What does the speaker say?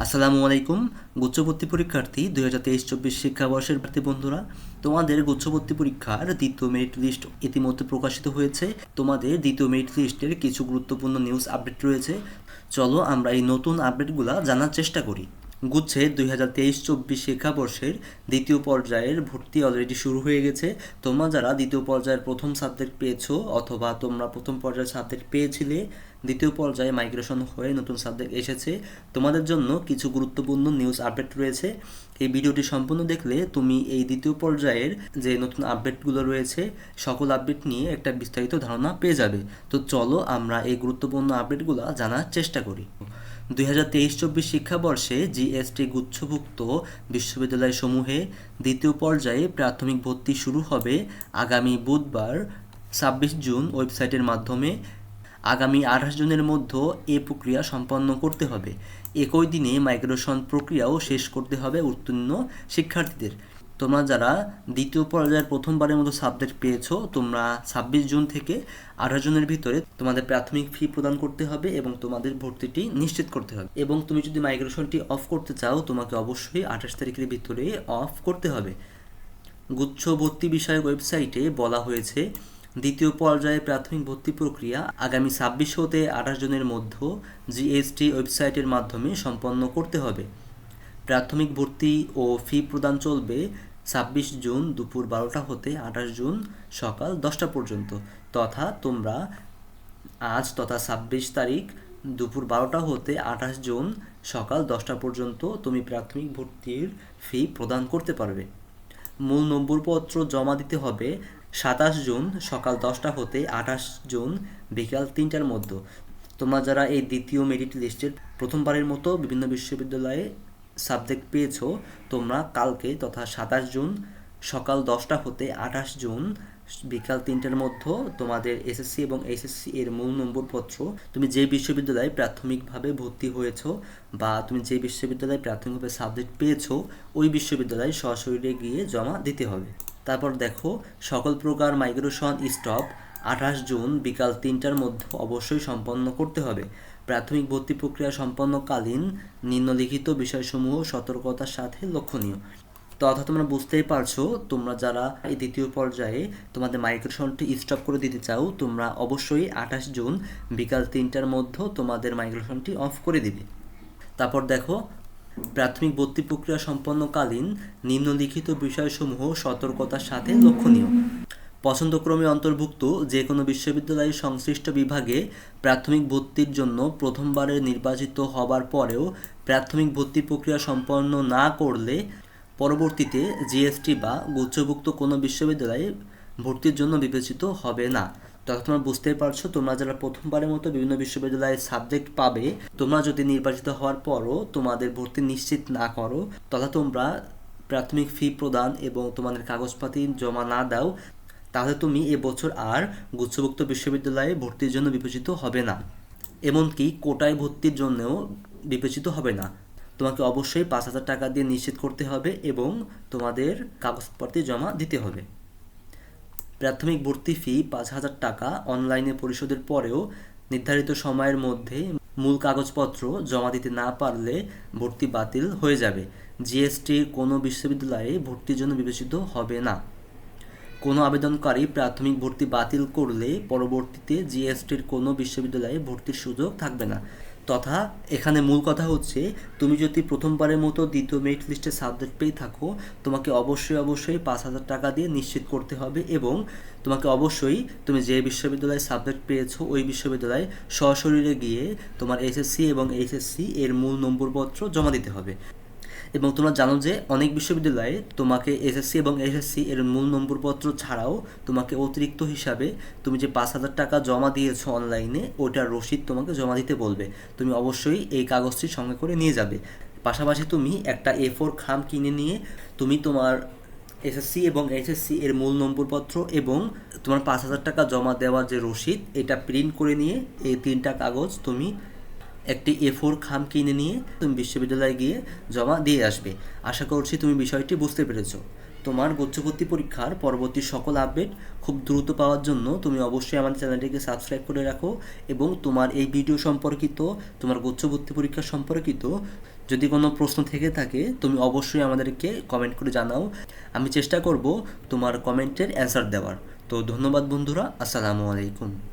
আসসালামু আলাইকুম, গুচ্ছবর্তী পরীক্ষার্থী, দুই হাজার তেইশ চব্বিশ শিক্ষাবর্ষের প্রার্থী বন্ধুরা, তোমাদের গুচ্ছবর্তী পরীক্ষার দ্বিতীয় মেরিট লিস্ট ইতিমধ্যে প্রকাশিত হয়েছে। তোমাদের দ্বিতীয় মেরিট লিস্টের কিছু গুরুত্বপূর্ণ নিউজ আপডেট রয়েছে। চলো আমরা এই নতুন আপডেটগুলো জানার চেষ্টা করি। গুচ্ছে দুই হাজার তেইশ চব্বিশ শিক্ষাবর্ষের দ্বিতীয় পর্যায়ের ভর্তি অলরেডি শুরু হয়ে গেছে। তোমরা যারা দ্বিতীয় পর্যায়ের প্রথম সাবজেক্ট পেয়েছ অথবা তোমরা প্রথম পর্যায়ের সাবজেক্ট পেয়েছিলে, দ্বিতীয় পর্যায়ে মাইগ্রেশন হয়ে নতুন সাবজেক্ট এসেছে, তোমাদের জন্য কিছু গুরুত্বপূর্ণ নিউজ আপডেট রয়েছে। এই ভিডিওটি সম্পূর্ণ দেখলে তুমি এই দ্বিতীয় পর্যায়ের যে নতুন আপডেটগুলো রয়েছে, সকল আপডেট নিয়ে একটা বিস্তারিত ধারণা পেয়ে যাবে। তো চলো আমরা এই গুরুত্বপূর্ণ আপডেটগুলো জানার চেষ্টা করি। দুই হাজার তেইশ চব্বিশ শিক্ষাবর্ষে জিএসটি গুচ্ছভুক্ত বিশ্ববিদ্যালয় সমূহে দ্বিতীয় পর্যায়ে প্রাথমিক ভর্তি শুরু হবে আগামী বুধবার, ছাব্বিশ জুন ওয়েবসাইটের মাধ্যমে। আগামী আঠাশ জুনের মধ্যে এ প্রক্রিয়া সম্পন্ন করতে হবে। একই দিনে মাইগ্রেশন প্রক্রিয়াও শেষ করতে হবে উত্তীর্ণ শিক্ষার্থীদের। তোমরা যারা দ্বিতীয় পর্যায়ের প্রথমবারের মতো সাবজেক্ট পেয়েছ, তোমরা ছাব্বিশ জুন থেকে আঠাশ জুনের ভিতরে তোমাদের প্রাথমিক ফি প্রদান করতে হবে এবং তোমাদের ভর্তিটি নিশ্চিত করতে হবে। এবং তুমি যদি মাইগ্রেশনটি অফ করতে চাও, তোমাকে অবশ্যই আঠাশ তারিখের ভিতরে অফ করতে হবে। গুচ্ছ ভর্তি বিষয়ক ওয়েবসাইটে বলা হয়েছে, দ্বিতীয় পর্যায়ে প্রাথমিক ভর্তি প্রক্রিয়া আগামী ছাব্বিশ হতে আঠাশ জনের মধ্যে জিএসটি ওয়েবসাইটের মাধ্যমে সম্পন্ন করতে হবে। প্রাথমিক ভর্তি ও ফি প্রদান চলবে ছাব্বিশ জুন দুপুর বারোটা হতে আঠাশ জুন সকাল দশটা পর্যন্ত। তথা তোমরা আজ তথা ছাব্বিশ তারিখ দুপুর বারোটা হতে আঠাশ জুন সকাল দশটা পর্যন্ত তুমি প্রাথমিক ভর্তির ফি প্রদান করতে পারবে। মূল নম্বরপত্র জমা দিতে হবে সাতাশ জুন সকাল দশটা হতে আঠাশ জুন বিকাল তিনটার মধ্যে। তোমরা যারা এই দ্বিতীয় মেরিট লিস্টের প্রথমবারের মতো বিভিন্ন বিশ্ববিদ্যালয়ে সাবজেক্ট পেয়েছ, তোমরা কালকে তথা সাতাশ জুন সকাল দশটা হতে আঠাশ জুন বিকাল তিনটার মধ্যে তোমাদের এসএসসি এবং এসএসসি এর মূল নম্বরপত্র তুমি যে বিশ্ববিদ্যালয়ে প্রাথমিকভাবে ভর্তি হয়েছো বা তুমি যে বিশ্ববিদ্যালয়ে প্রাথমিকভাবে সাবজেক্ট পেয়েছ, ওই বিশ্ববিদ্যালয়ে সশরীরে গিয়ে জমা দিতে হবে। তারপর দেখো, সকল প্রকার মাইগ্রেশন স্টপ আঠাশ জুন বিকাল তিনটার মধ্যে অবশ্যই সম্পন্ন করতে হবে। প্রাথমিক ভর্তি প্রক্রিয়া সম্পন্নকালীন নিম্নলিখিত বিষয়সমূহ সতর্কতার সাথে লক্ষণীয়। তথা তোমরা বুঝতেই পারছ, তোমরা যারা এই দ্বিতীয় পর্যায়ে তোমাদের মাইগ্রেশনটি স্টপ করে দিতে চাও, তোমরা অবশ্যই আঠাশ জুন বিকাল তিনটার মধ্যে তোমাদের মাইগ্রেশনটি অফ করে দিবে। তারপর দেখো, প্রাথমিক ভর্তি প্রক্রিয়া সম্পন্নকালীন নিম্নলিখিত বিষয়সমূহ সতর্কতার সাথে লক্ষণীয়। পছন্দক্রমে অন্তর্ভুক্ত যে কোনো বিশ্ববিদ্যালয়ের সংশ্লিষ্ট বিভাগে প্রাথমিক ভর্তির জন্য প্রথমবারে নির্বাচিত হবার পরেও প্রাথমিক ভর্তি প্রক্রিয়া সম্পন্ন না করলে পরবর্তীতে জিএসটি বা গুচ্ছভুক্ত কোনো বিশ্ববিদ্যালয়ে ভর্তির জন্য বিবেচিত হবে না। তথা তোমরা বুঝতেই পারছ, তোমরা যারা প্রথমবারের মতো বিভিন্ন বিশ্ববিদ্যালয়ে সাবজেক্ট পাবে, তোমরা যদি নির্বাচিত হওয়ার পরও তোমাদের ভর্তি নিশ্চিত না করো, তথা তোমরা প্রাথমিক ফি প্রদান এবং তোমাদের কাগজপাতি জমা না দাও তাহলে তুমি এবছর আর গুচ্ছভুক্ত বিশ্ববিদ্যালয়ে ভর্তির জন্য বিবেচিত হবে না। এমনকি কোটায় ভর্তির জন্যও বিবেচিত হবে না। তোমাকে অবশ্যই পাঁচ হাজার টাকা দিয়ে নিশ্চিত করতে হবে এবং তোমাদের কাগজপত্র জমা দিতে হবে। প্রাথমিক ভর্তি ফি পাঁচ হাজার টাকা অনলাইনে পরিশোধের পরেও নির্ধারিত সময়ের মধ্যে মূল কাগজপত্র জমা দিতে না পারলে ভর্তি বাতিল হয়ে যাবে। জিএসটির কোনো বিশ্ববিদ্যালয়ে ভর্তির জন্য বিবেচিত হবে না। কোনো আবেদনকারী প্রাথমিক ভর্তি বাতিল করলে পরবর্তীতে জিএসটির কোনো বিশ্ববিদ্যালয়ে ভর্তির সুযোগ থাকবে না। তথা এখানে মূল কথা হচ্ছে, তুমি যদি প্রথমবারের মতো দ্বিতীয় মেরিট লিস্টে সাবজেক্ট পেয়ে থাকো, তোমাকে অবশ্যই অবশ্যই পাঁচ হাজার টাকা দিয়ে নিশ্চিত করতে হবে এবং তোমাকে অবশ্যই তুমি যে বিশ্ববিদ্যালয়ে সাবজেক্ট পেয়েছ, ওই বিশ্ববিদ্যালয়ে সশরীরে গিয়ে তোমার এসএসসি এবং এইচএসসি এর মূল নম্বরপত্র জমা দিতে হবে। এবং তোমরা জানো যে অনেক বিশ্ববিদ্যালয়ে তোমাকে এসএসসি এবং এসএসসি এর মূল নম্বরপত্র ছাড়াও তোমাকে অতিরিক্ত হিসাবে তুমি যে পাঁচ হাজার টাকা জমা দিয়েছ অনলাইনে ওটার রসিদ তোমাকে জমা দিতে বলবে। তুমি অবশ্যই এই কাগজটি সঙ্গে করে নিয়ে যাবে। পাশাপাশি তুমি একটা এ ফোর খাম কিনে নিয়ে তুমি তোমার এসএসসি এবং এইচএসসি এর মূল নম্বরপত্র এবং তোমার পাঁচ হাজার টাকা জমা দেওয়ার যে রসিদ, এটা প্রিন্ট করে নিয়ে এই তিনটা কাগজ তুমি একটি এ ফোর খাম কিনে নিয়ে তুমি বিশ্ববিদ্যালয়ে গিয়ে জমা দিয়ে আসবে। আশা করছি তুমি বিষয়টি বুঝতে পেরেছ। তোমার গুচ্ছভর্তি পরীক্ষার পরবর্তী সকল আপডেট খুব দ্রুত পাওয়ার জন্য তুমি অবশ্যই আমাদের চ্যানেলটিকে সাবস্ক্রাইব করে রাখো এবং তোমার এই ভিডিও সম্পর্কিত, তোমার গুচ্ছভর্তি পরীক্ষা সম্পর্কিত যদি কোনো প্রশ্ন থেকে থাকে, তুমি অবশ্যই আমাদেরকে কমেন্ট করে জানাও। আমি চেষ্টা করব তোমার কমেন্টের অ্যান্সার দেওয়ার। তো ধন্যবাদ বন্ধুরা, আসসালামু আলাইকুম।